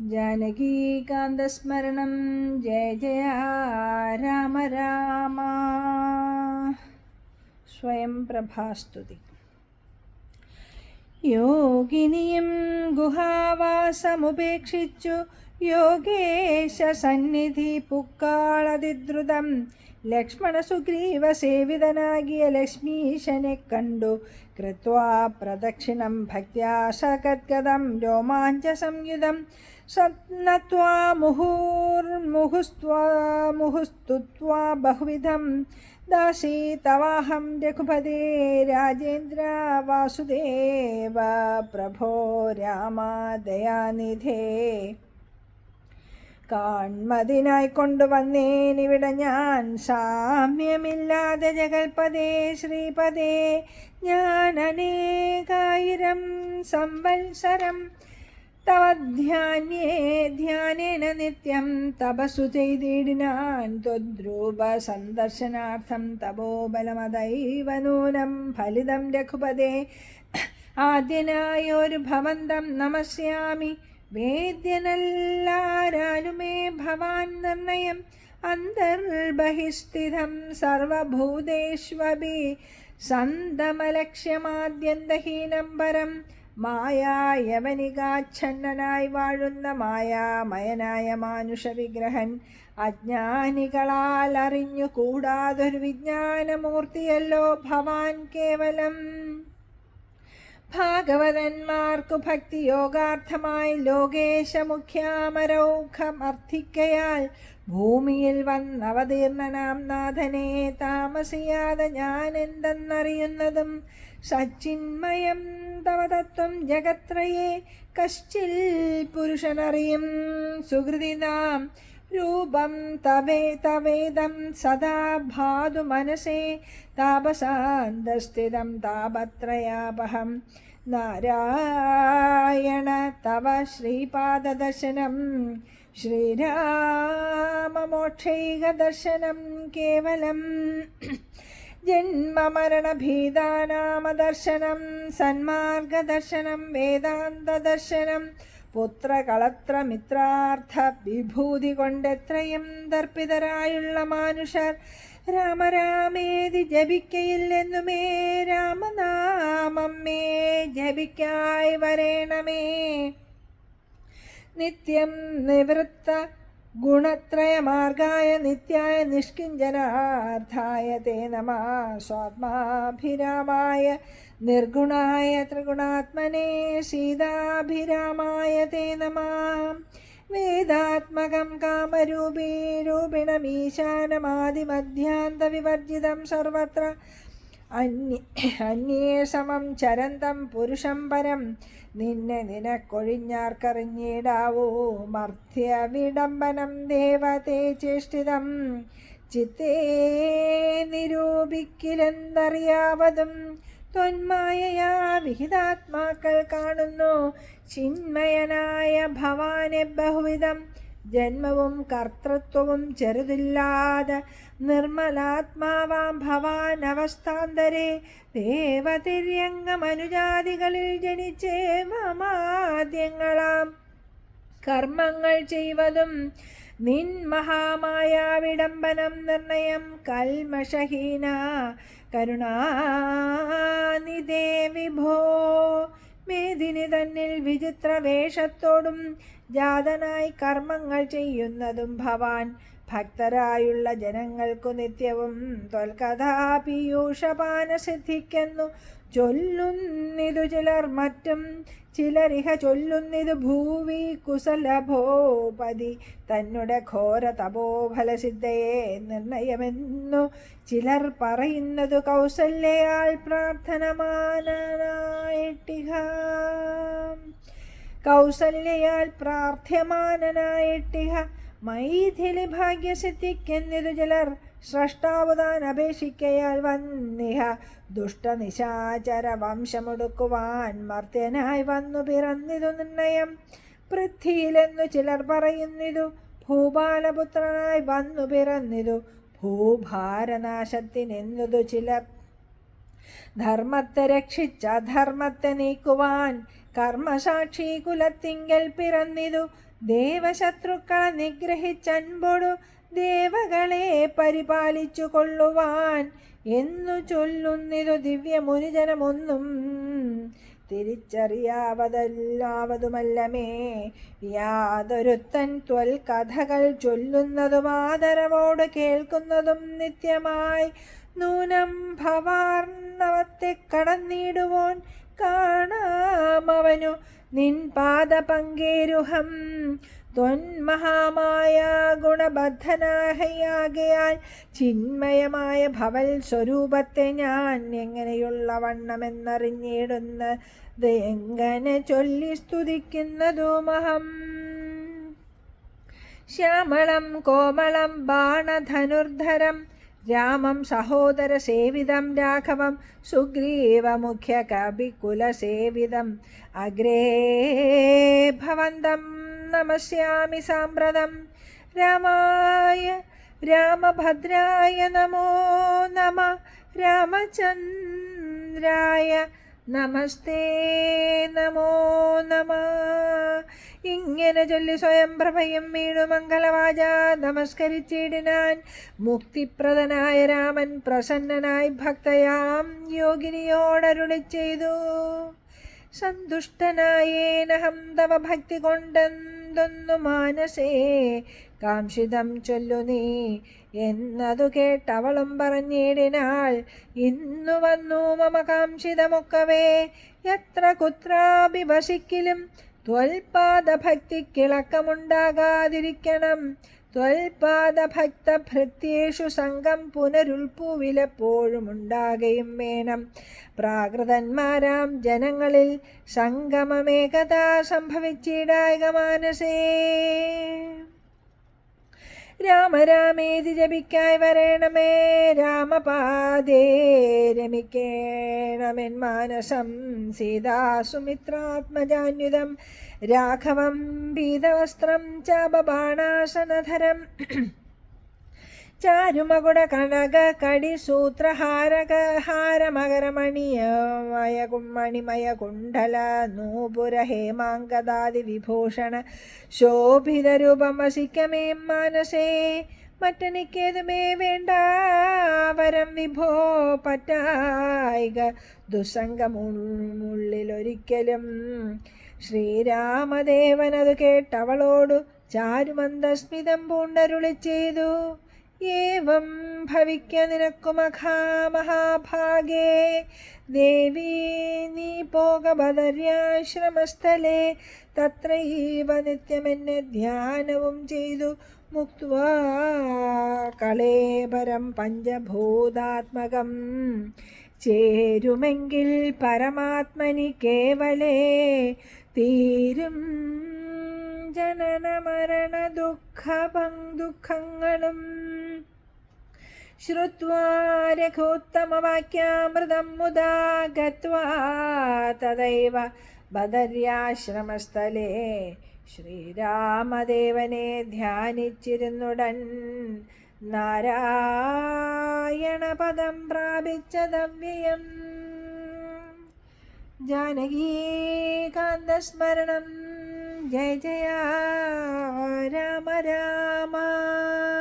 ജാനകീകാന്തസ്മരണം. ജയ ജയ രാമ രാമ. സ്വയം പ്രഭാസ്തുതി. യോഗിനിയും ഗുഹാവാസമുപേക്ഷിച്ചു. യോഗേശ സന്നിധി പുക്കാളതിദ്രുതം. ലക്ഷ്മണ സുഗ്രീവ സേവിതനാകിയ ലക്ഷ്മീശനെ കണ്ടു. കൃത്വാ പ്രദക്ഷിണം ഭക്ത്യാ സകദ്ഗതം രോമാഞ്ച സംയുതം. സത്നത്വാ മുഹുർമുഹുസ്ത്വാ മുഹുസ്തുത്വാ ബഹുവിധം ദാസി തവാഹം രഘുപതേ രാജേന്ദ്ര വാസുദേവ പ്രഭോ രാമ ദയാനിധേ. കാൺമതിനായി കൊണ്ടുവന്നേനിവിടെ ഞാൻ സാമ്യമില്ലാതെ ജഗൽപദേ ശ്രീപദേ ഞാൻ അനേകായിരം സംവത്സരം തവ ധ്യാനേ ധ്യാനേന നിത്യം തപസ്സു ചെയ്തിടിനാൻ ത്വദ്രൂപ സന്ദർശനാർത്ഥം തപോബലമതൈവ നൂനം ഫലിതം രഘുപദേ ആദ്യനായൊരു ഭവന്തം നമസ്യാമി. വേദ്യനല്ലാരാലുമേ ഭവാൻ നിർണയം. അന്തർബഹിസ്ഥിതം സർവഭൂതേഷ്വപി. സന്തമലക്ഷ്യമാദ്യന്തഹീനം പരം. മായായവനികാച്ഛന്നനായി വാഴുന്ന മായാമയനായ മാനുഷ വിഗ്രഹൻ അജ്ഞാനികളാൽ അറിഞ്ഞു കൂടാതൊരു വിജ്ഞാനമൂർത്തിയല്ലോ ഭവാൻ കേവലം. ഭാഗവതന്മാർക്കു ഭക്തിയോഗാർത്ഥമായി ലോകേശമുഖ്യാമരൗഖം അർത്ഥിക്കയാൽ ഭൂമിയിൽ വന്നവതീർണനാം നാഥനെ താമസിയാതെ ഞാൻ എന്തെന്നറിയുന്നതും സച്ചിന്മയം തവ ജഗത്രയേ ജഗത്രയെ കശ്ചിൽ പുരുഷനറിയും സുഹൃതിനാം രൂപം തവേ തവേദം സദാ ഭാതു മനസേ താപസാന്തസ്ഥിതം താപത്രയാപഹം. നാരായണ തവ ശ്രീപാദദർശനം. ശ്രീരാമമോക്ഷൈകദർശനം കേവലം ജന്മമരണഭീതാനാമദർശനം സന്മാർഗദർശനം വേദാന്തദർശനം പുത്രകളത്രമിത്രാർത്ഥ വിഭൂതി കൊണ്ടെത്രയും ദർപ്പിതരായുള്ള മാനുഷർ. രാമരാമേതി ജപിക്കയില്ലെന്നുമേ രാമനാമം മേ ജപിക്കായി വരേണമേ. നിത്യം നിവൃത്ത ഗുണത്രയമാർഗായ നിത്യായ നിഷ്കിഞ്ചനാർത്ഥായ തേ നമ സ്വാത്മാഭിരാമായ നിർഗുണായ ത്രിഗുണാത്മനെ സീതാഭിരാമായ തേ നമ. വേദാത്മകം കാമരൂപീ രൂപിണമീശാനമാദിമധ്യാന്തവിവർജിതം സർവത്ര. അന്യേ സമം ചരന്തം പുരുഷം പരം നിന്നെ നിനക്കൊഴിഞ്ഞാർക്കറിഞ്ഞിടാവൂ. മർത്യ വിഡംബനം ദേവതേ ചേഷ്ടിതം. ചിത്തേ നിരൂപിക്കിലെന്തറിയാവതും ത്വന്മായയാ വിഹിതാത്മാക്കൾ കാണുന്നു. ചിന്മയനായ ഭവാനെ ബഹുവിധം ജന്മവും കർത്തൃത്വവും ചെറുതില്ലാതെ നിർമ്മലാത്മാവാം ഭവാൻ അവസ്ഥാന്തരെ. ദേവതിര്യംഗമനുജാതികളിൽ ജനിച്ചേ മമാദ്യങ്ങളാം. കർമ്മങ്ങൾ ചെയ്വതും നിൻ മഹാമായ വിടംബനം നിർണയം കൽമഷഹീന. കരുണാനിധേ വിഭോ. മേദിനി തന്നിൽ വിചിത്ര വേഷത്തോടും ജാതനായി കർമ്മങ്ങൾ ചെയ്യുന്നതും ഭവാൻ ഭക്തരായുള്ള ജനങ്ങൾക്കു നിത്യവും ത്വൽകഥാപീയൂഷപാന സിദ്ധിക്കുന്നു ചൊല്ലുന്നിതു ചിലർ മറ്റും ചിലരിഹ ചൊല്ലുന്നിതു ഭൂവി കുസലഭോപതി. തന്നെ ഘോര തപോഫലസിദ്ധയെ നിർണയമെന്നു ചിലർ പറയുന്നതു കൗസല്യയാൽ പ്രാർത്ഥനമാനായിട്ടിഹ കൗസല്യയാൽ പ്രാർത്ഥ്യമാനനായിട്ടിഹ. മൈഥിലി ഭാഗ്യസിദ്ധിക്കെന്നിതു ചിലർ സ്രഷ്ടാവുതാൻ അപേക്ഷിക്കയാൽ വന്നിഹ ദുഷ്ടനിശാചര വംശമൊടുക്കുവാൻ മർത്യനായി വന്നു പിറന്നിതു നിർണയം. പൃഥ്വിയിലെന്നു ചിലർ പറയുന്നിതു ഭൂപാലപുത്രനായി വന്നു പിറന്നിതു ഭൂഭാരനാശത്തിനെന്നതു ചിലർ. ധർമ്മത്തെ രക്ഷിച്ച ധർമ്മത്തെ നീക്കുവാൻ കർമ്മസാക്ഷി കുലത്തിങ്കൽ പിറന്നിതു. ദേവശത്രുക്കളെ നിഗ്രഹിച്ചൻപൊടു ദേവകളെ പരിപാലിച്ചു കൊള്ളുവാൻ എന്നു ചൊല്ലുന്നിതു ദിവ്യമുനിജനമൊന്നും. തിരിച്ചറിയാവതല്ലാവതുമല്ലമേ യാതൊരുത്തൻ ത്വൽ കഥകൾ ചൊല്ലുന്നതും ആദരവോട് കേൾക്കുന്നതും നിത്യമായി. നൂനം ഭവാർണവത്തെ കടന്നിടുവോൻ കാണാമവനു. നിൻ പാദപങ്കേരുഹം ത്വന്മഹാമായ ഗുണബദ്ധനാഹയാകയാൽ ചിന്മയമായ ഭവൽ സ്വരൂപത്തെ ഞാൻ എങ്ങനെയുള്ള വണ്ണമെന്നറിഞ്ഞിടുന്നത് എങ്ങനെ ചൊല്ലി സ്തുതിക്കുന്നതുമഹം. ശ്യാമളം കോമളം ബാണധനുർധരം രാമം സഹോദരസേവിതം രാഘവം സുഗ്രീവമുഖ്യ കവികുലസേവിതം അഗ്രേ ഭവന്തം നമസ്യാമി സാമ്പ്രതം. രാമായ രാമഭദ്രായ നമോ നമ. രാമചന്ദ്രായ നമസ്തേ നമോ നമ. ഇങ്ങനെ ചൊല്ലി സ്വയം പ്രഭയും വീണു മംഗളവാച. നമസ്കരിച്ചിടിനാൻ മുക്തിപ്രദനായ രാമൻ പ്രസന്നനായി ഭക്തയാം യോഗിനിയോടരുളി ചെയ്തു. സന്തുഷ്ടനായേനഹം തവ ഭക്തി കൊണ്ടെന്തൊന്നു മാനസേ. കാംക്ഷിതം ചൊല്ലു നീ. എന്നതു കേട്ടവളും പറഞ്ഞിടിനാൾ ഇന്നു വന്നു മമ കാംക്ഷിതമൊക്കവേ എത്ര കുത്രാപി വസിക്കിലും ത്വൽപാദഭക്തിക്കിളക്കമുണ്ടാകാതിരിക്കണം. ത്വൽപാദഭക്തഭൃത്യേഷു സംഘം പുനരുൽപ്പുവിലെപ്പോഴും ഉണ്ടാകുകയും വേണം. പ്രാകൃതന്മാരാം ജനങ്ങളിൽ സംഗമമേകത സംഭവിച്ചിടായക മാനസേ. രാമരാമേതി ജപിക്കായി വരേണമേ. രാമപാദേ രമിക്കേണമെൻ മാനസം. സീതാസുമിത്രാത്മജാന്യുതം രാഘവം പീതവസ്ത്രം ചാപബാണാസനധരം ചാരുമകുട കനക കടി സൂത്രഹാരക ഹാരമകരമണിയമയ മണിമയ കുണ്ഡല നൂപുര ഹേമാങ്കദാതി വിഭൂഷണ ശോഭിതരൂപം വസിക്കമേ മാനസേ. മറ്റെനിക്കേതുമേ വേണ്ട? വരം വിഭോ പറ്റായിക ദുസ്സംഗമുള്ളിലൊരിക്കലും. ശ്രീരാമദേവനത് കേട്ടവളോടു ചാരുമന്ദസ്മിതം പൂണ്ടരുളി ചെയ്തു ഏവം ഭവിക്ക നിനക്കു മഹാമഹാഭാഗേ ദേവീ നീ പോക ബദര്യാശ്രമസ്ഥലേ. തത്രൈവ നിത്യമെന്നെ ധ്യാനവും ചെയ്തു മുക്വാ പഞ്ചഭൂതാത്മകം. ചേരുമെങ്കിൽ പരമാത്മനി കേവലേ. തീരും ജനന മരണ ദുഃഖഭം ദുഃഖങ്ങളും ശ്രുത്വാ രഘോത്തമവാക്യാമൃതം മുദാ ഗത്വാ ബദര്യാശ്രമസ്ഥലേ. ശ്രീരാമദേവനെ ധ്യാനിച്ചിരുന്നുടൻ നാരായണപദം പ്രാപിച്ചതവ്യയം ജാനകീകാന്തസ്മരണം ജയ ജയ രാമ രാമ.